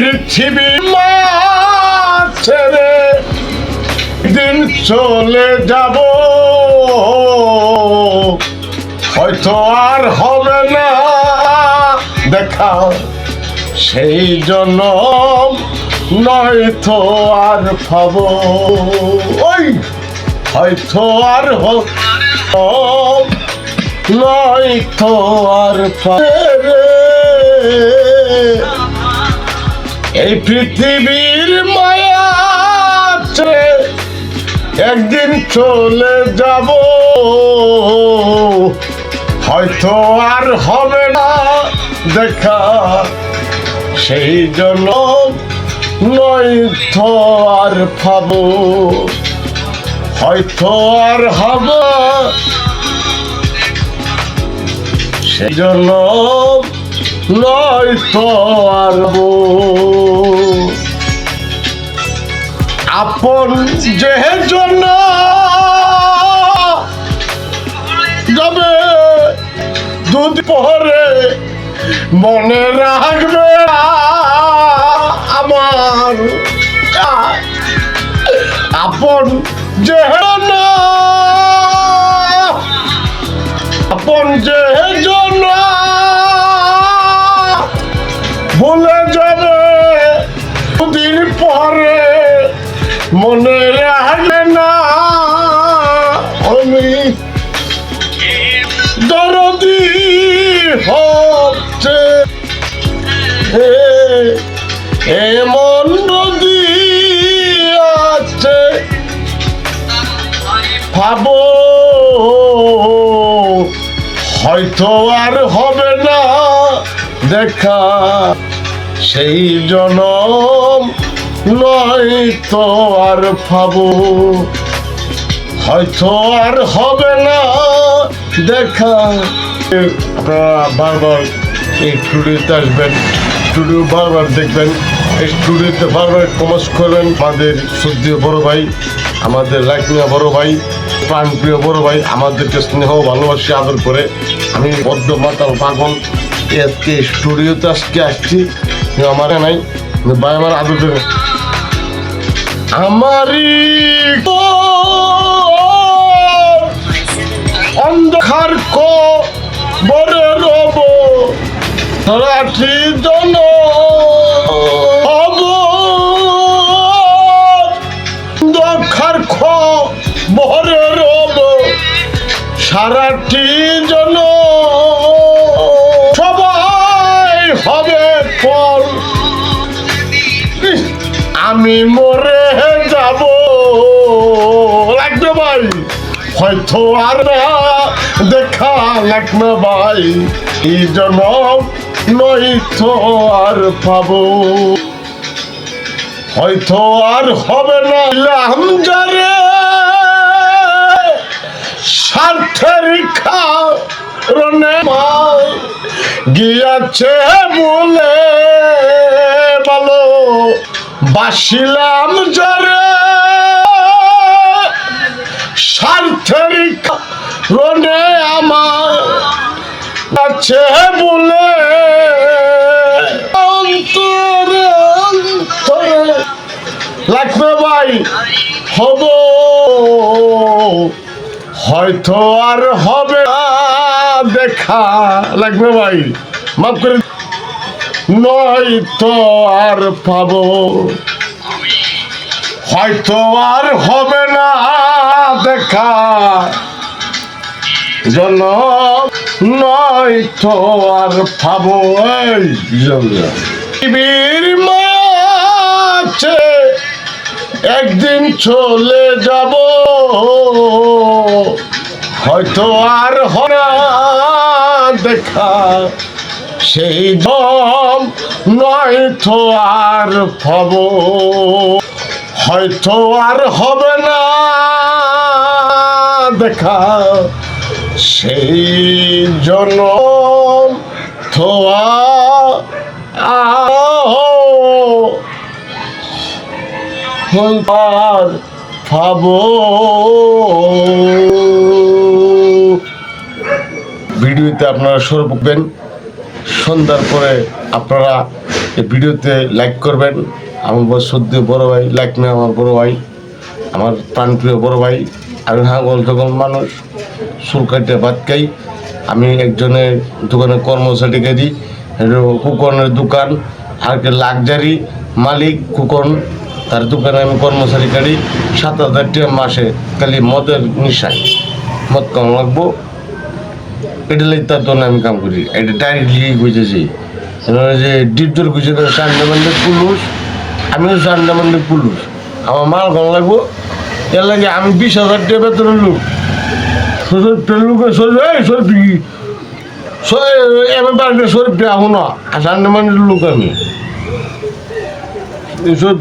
পৃথিবী মা ছেড়ে দিন চলে যাব। হয়তো আর হবে না। দেখা সেই জন্য নয়তো আর পাব। ওই, হয়তো আর নয়তো আর পাবে। পৃথিবীর মায়া একদিন চলে যাব। হয়তো আর হবে না দেখা। সেই জন্য নয়তো আর পাবো হয়তো আর হবে। সেই জন্য নয়তো আর হব। আপন যে জন্য যাবে, দুধ পরে মনে রাখবে আমার আপন যে না আপন যে মনে রাখলে না আমি দরদি হচ্ছে এমন নদী আছে ভাবো হয়তো আর হবে না দেখা সেই জনম নয় তো আর পাবো হয়তো আর হবে না দেখা। বারবার এই স্টুডিওতে আসবেন স্টুডিও বারবার দেখবেন, এই স্টুডিওতে বারবার কমার্স করবেন। আমাদের শ্রদ্ধেয় বড় ভাই, আমাদের লাইকমিয়া বড় ভাই, প্রাণপ্রিয় বড় ভাই, আমাদেরকে স্নেহ, ভালোবাসি, আদর করে আমি বদ্ধ মাতাল পাগল আজকে স্টুডিওতে আজকে আসছি। আমার নাই, ভাই আমার আদর দেবে আমারই অন্ধকার বরে রব রাঠি জন অন্ধকার বরে রব সারাটি জন আমি মরে যাব। লাগবে ভাই? হয়তো আর দেখা লাগবে ভাই। এই জন্য নয়তো আর পাবো। হয়তো আর হবে না হামজারে স্বার্থের কারণে গিয়াছে বলে বলো বাসিলাম জরে। স্বার্থের কারণে আমার আছে বলে, অন্তরে অন্তরে লাগবে ভাই, হব। হয়তো আর হবে দেখা। লাগবে ভাই, মাফ করে নয় তো আর পাবো। হয়তো আর হবে না দেখা। জন নয় তো আর পাবো পৃথিবীর মাছে একদিন চলে যাব। হয়তো আর হরা দেখা। সেই দম নয় তো আর পাব হয়তো আর হবে না। দেখা, সেই জন থোয়া আর ভিডিওতে আপনারা করবেন সন্ধ্যার পরে আপনারা এই ভিডিওতে লাইক করবেন। আমার বড় সদ্য বড় ভাই লাইকমে আমার বড় ভাই, আমার প্রাণপ্রিয় বড় ভাই। আমি হাগল তখন মানুষ চুল কাটে, ভাত খাই, আমি একজনের দোকানে কর্মচারী করি কুকনের দোকান আর কি লাক্সারি মালিক, কুকন, তার দোকানে আমি কর্মচারী করি সাত হাজার টাকা মাসে, খালি মদের নিশায়। মদ কম লাগবো। এটা লাগে তার জন্য আমি কাম করি। এটা ডাইরেক্টলি বুঝেছি যে ডিপটোর বুঝে সান্ডামান্ডে পুলুষ। আমিও সান্ডামান্ডে পুলুষ আমার মাল কম লাগবো। এর লাগে আমি বিশ হাজার টাকা বেতনের লোক। সরফ লোক সরফ এই সরফ এমন পারবে সরফ আহ না। সান্ডামান্ডের লোক আমি। সরফ